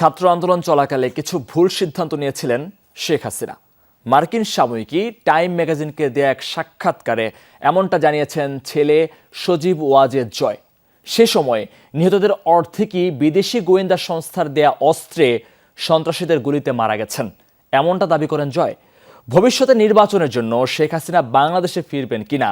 ছাত্র আন্দোলন চলাকালে কিছু ভুল সিদ্ধান্ত নিয়েছিলেন শেখ হাসিনা। মার্কিন সাময়িকী টাইম ম্যাগাজিনকে দেয়া এক সাক্ষাৎকারে এমনটা জানিয়েছেন ছেলে সজীব ওয়াজেদ জয়। সে সময় নিহতদের অর্ধেকই বিদেশি গোয়েন্দা সংস্থার দেয়া অস্ত্রে সন্ত্রাসীদের গুলিতে মারা গেছেন। এমনটা দাবি করেন জয়। ভবিষ্যতে নির্বাচনের জন্য শেখ হাসিনা বাংলাদেশে ফিরবেন কিনা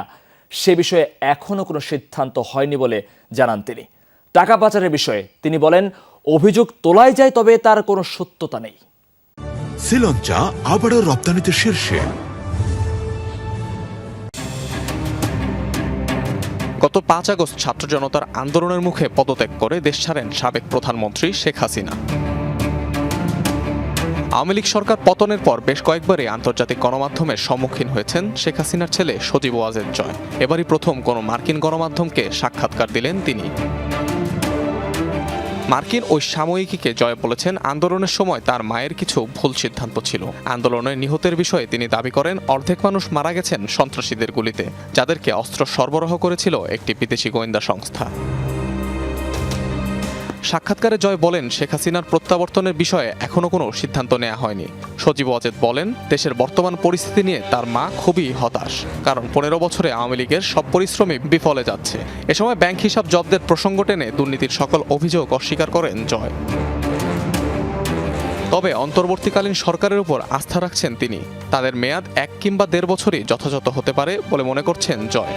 সে বিষয়ে এখনও কোনো সিদ্ধান্ত হয়নি বলে জানান তিনি। টাকা পাচারের বিষয়ে তিনি বলেন অভিযোগ তোলাই যায় তবে তার কোনো সত্যতা নেই। শ্রীলঞ্চা আবারও রপ্তানিতে শীর্ষে। গত পাঁচ আগস্ট ছাত্র জনতার আন্দোলনের মুখে পদত্যাগ করে দেশ ছাড়েন সাবেক প্রধানমন্ত্রী শেখ হাসিনা। আওয়ামী লীগ সরকার পতনের পর বেশ কয়েকবারই আন্তর্জাতিক গণমাধ্যমের সম্মুখীন হয়েছেন শেখ হাসিনার ছেলে সজীব ওয়াজেদ জয়। এবারই প্রথম কোনো মার্কিন গণমাধ্যমকে সাক্ষাৎকার দিলেন তিনি। মার্কিন ওই সাময়িকীকে জয় বলেছেন আন্দোলনের সময় তার মায়ের কিছু ভুল সিদ্ধান্ত ছিল। আন্দোলনে নিহতের বিষয়ে তিনি দাবি করেন, অর্ধেক মানুষ মারা গেছেন সন্ত্রাসীদের গুলিতে, যাদেরকে অস্ত্র সরবরাহ করেছিল একটি বিদেশি গোয়েন্দা সংস্থা। সাক্ষাৎকারে জয় বলেন, শেখ হাসিনার প্রত্যাবর্তনের বিষয়ে এখনও কোনো সিদ্ধান্ত নেওয়া হয়নি। সজীব অজেদ বলেন, দেশের বর্তমান পরিস্থিতি নিয়ে তার মা খুবই হতাশ, কারণ পনেরো বছরে আওয়ামী লীগের সব পরিশ্রমই বিফলে যাচ্ছে। এ সময় ব্যাংক হিসাব জব্দের প্রসঙ্গ টেনে দুর্নীতির সকল অভিযোগ অস্বীকার করেন জয়। তবে অন্তর্বর্তীকালীন সরকারের উপর আস্থা রাখছেন তিনি। তাদের মেয়াদ এক কিংবা দেড় বছরই যথাযথ হতে পারে বলে মনে করছেন জয়।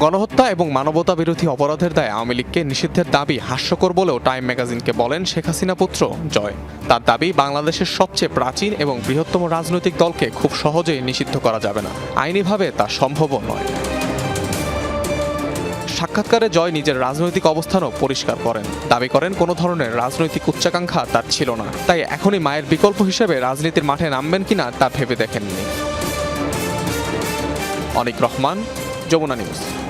গণহত্যা এবং মানবতা বিরোধী অপরাধের দায়ে আওয়ামী লীগকে নিষিদ্ধের দাবি হাস্যকর বলেও টাইম ম্যাগাজিনকে বলেন শেখ হাসিনা পুত্র জয়। তার দাবি, বাংলাদেশের সবচেয়ে প্রাচীন এবং বৃহত্তম রাজনৈতিক দলকে খুব সহজেই নিষিদ্ধ করা যাবে না। আইনিভাবে তা সম্ভবও নয়। সাক্ষাৎকারে জয় নিজের রাজনৈতিক অবস্থানও পরিষ্কার করেন। দাবি করেন, কোনো ধরনের রাজনৈতিক উচ্চাকাঙ্ক্ষা তার ছিল না। তাই এখনই মায়ের বিকল্প হিসেবে রাজনীতির মাঠে নামবেন কিনা তা ভেবে দেখেননি। অনিক রহমান, যমুনা নিউজ।